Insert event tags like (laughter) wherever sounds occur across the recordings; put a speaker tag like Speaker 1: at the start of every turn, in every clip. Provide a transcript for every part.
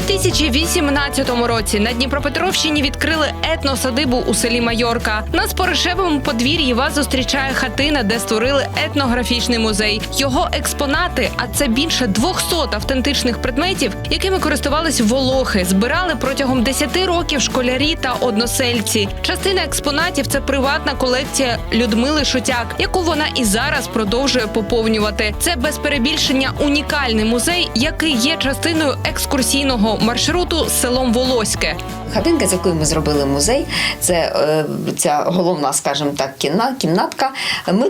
Speaker 1: 2018 році на Дніпропетровщині відкрили етносадибу у селі Майорка. На споришевому подвір'ї вас зустрічає хатина, де створили етнографічний музей. Його експонати, а це більше 200 автентичних предметів, якими користувались волохи, збирали протягом 10 років школярі та односельці. Частина експонатів це приватна колекція Людмили Шутяк, яку вона і зараз продовжує поповнювати. Це без перебільшення унікальний музей, який є частиною екскурсійного маршруту з селом Волоське.
Speaker 2: Хатинка, з якої ми зробили музей, це е, ця головна, скажімо так, кімна- кімнатка. Ми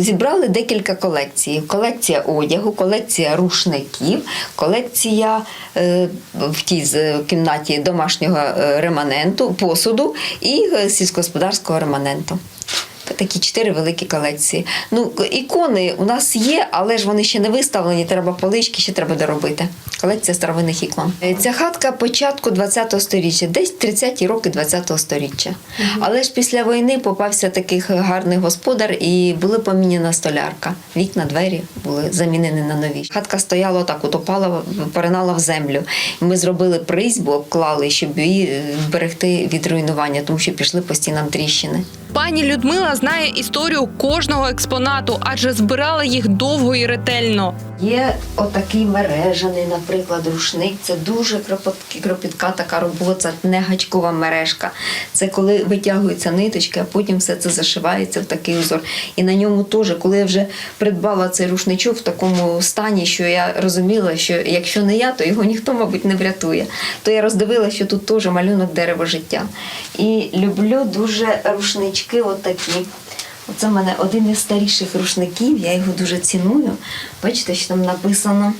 Speaker 2: зібрали декілька колекцій: колекція одягу, колекція рушників, колекція е, в тій кімнаті домашнього е, реманенту, посуду і сільськогосподарського реманенту. Такі чотири великі колекції. Ну, ікони у нас є, але ж вони ще не виставлені, треба полички, ще треба доробити. Колекція старовинних ікон. Е, Ця хатка початку 20-го сторіччя, десь 30-ті роки 20-го сторіччя. Але ж після війни попався такий гарний господар і була поміняна столярка. Вікна, двері були замінені на нові. Хатка стояла так, утопала, поринала в землю. Ми зробили призьбу, обклали, щоб її е, берегти від руйнування, тому що пішли по стінам тріщини.
Speaker 1: Пані Людмила знає історію кожного експонату, адже збирала їх довго і ретельно.
Speaker 2: Є отакий мережаний, наприклад, рушник. Це дуже кропітка така робота, не гачкова мережка. Це коли витягуються ниточки, а потім все це зашивається в такий узор. І на ньому теж, коли я вже придбала цей рушничок в такому стані, що я розуміла, що якщо не я, то його ніхто, мабуть, не врятує. То я роздивилася, що тут теж малюнок дерева життя. І люблю дуже рушнички отакі. Оце в мене один із старіших рушників, я його дуже ціную. Бачите, що там написано.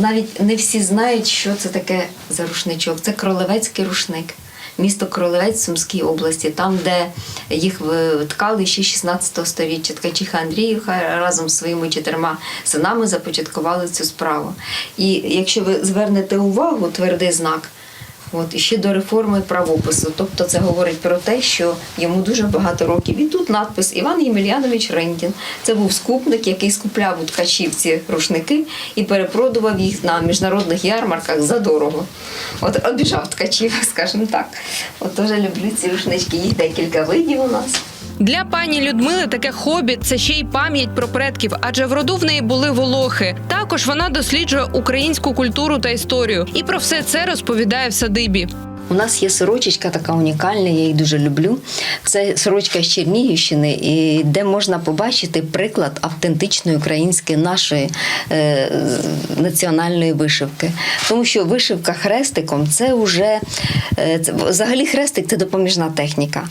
Speaker 2: Навіть не всі знають, що це таке за рушничок. Це кролевецький рушник. Місто Кролевець Сумській області, там, де їх ткали ще 16 століття. Ткачиха Андріївка разом з своїми чотирма синами започаткували цю справу. І якщо ви звернете увагу, твердий знак, От і ще до реформи правопису. Тобто це говорить про те, що йому дуже багато років. І тут надпис Іван Ємельянович Рендін. Це був скупник, який скупляв у ткачів ці рушники і перепродував їх на міжнародних ярмарках за дорого. От обіжав ткачів, (laughs) скажімо так. От теж люблю ці рушнички. Їх декілька видів у нас.
Speaker 1: Для пані Людмили таке хобі це ще й пам'ять про предків, адже в роду в неї були волохи. Також вона досліджує українську культуру та історію, і про все це розповідає в садибі.
Speaker 2: У нас є сорочечка така унікальна, я її дуже люблю. Це сорочка з Чернігівщини, і де можна побачити приклад автентичної української нашої е, національної вишивки. Тому що вишивка хрестиком це вже е, це, взагалі хрестик це допоміжна техніка.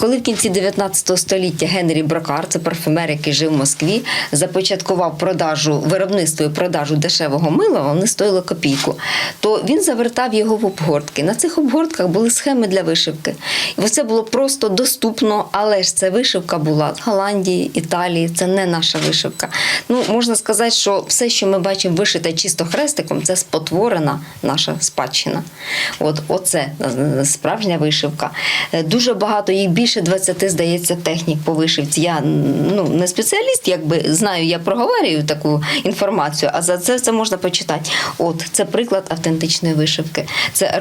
Speaker 2: Коли в кінці 19 століття Генрі Брокар, це парфюмер, який жив в Москві, започаткував продажу виробництво і продажу дешевого мила, вони стоїли копійку, то він завертав його в обгортки. На цих обгортках були схеми для вишивки. І це було просто доступно, але ж це вишивка була з Голландії, Італії, це не наша вишивка. Ну, можна сказати, що все, що ми бачимо вишите чисто хрестиком, це спотворена наша спадщина. От, оце справжня вишивка. Е, Дуже багато, їх більше 20, здається, технік по вишивці. Я ну, не спеціаліст, якби знаю, я проговорюю таку інформацію, а за це це можна почитати. От це приклад автентичної вишивки. Це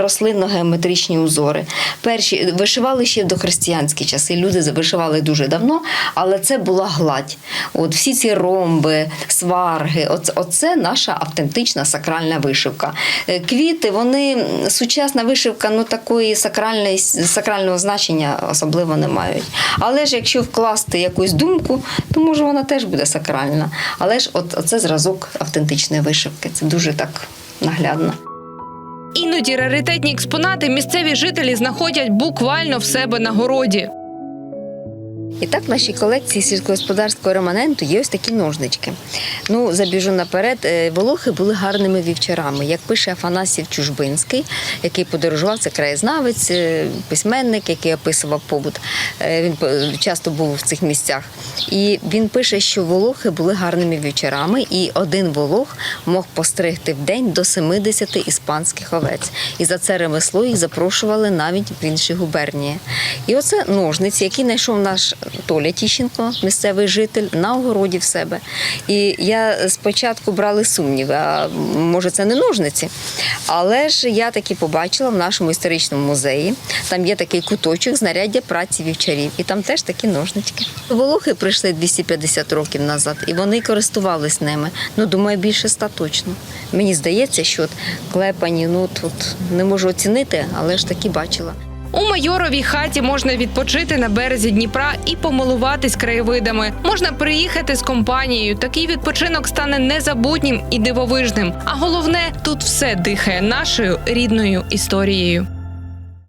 Speaker 2: рослинно-геометричні узори. Перші вишивали ще в дохристиянські часи. Люди вишивали дуже давно, але це була гладь. От всі ці ромби, сварги, оце, оце наша автентична сакральна вишивка. Е, Квіти, вони сучасна вишивка, ну такої сакральної сакрального значення особливо не мають. Але ж якщо вкласти якусь думку, то може вона теж буде сакральна. Але ж от це зразок автентичної вишивки. Це дуже так наглядно.
Speaker 1: Іноді раритетні експонати місцеві жителі знаходять буквально в себе на городі.
Speaker 2: І так в нашій колекції сільськогосподарського реманенту є ось такі ножнички. Ну, забіжу наперед, е, волохи були гарними вівчарами. Як пише Афанасів Чужбинський, який подорожував, це краєзнавець, е, письменник, який описував побут. Е, Він часто був в цих місцях. І він пише, що волохи були гарними вівчарами, і один волох мог постригти в день до 70 іспанських овець. І за це ремесло їх запрошували навіть в інші губернії. І оце ножниці, які знайшов наш Толя Тіщенко, місцевий житель, на огороді в себе. І я спочатку брали сумніви, а може це не ножниці. Але ж я таки побачила в нашому історичному музеї. Там є такий куточок знаряддя праці вівчарів, і там теж такі ножнички. Волохи прийшли 250 років назад, і вони користувались ними. Ну, думаю, більше ста точно. Мені здається, що от клепані, ну тут не можу оцінити, але ж таки бачила.
Speaker 1: У майоровій хаті можна відпочити на березі Дніпра і помилуватись краєвидами. Можна приїхати з компанією. Такий відпочинок стане незабутнім і дивовижним. А головне, тут все дихає нашою рідною історією.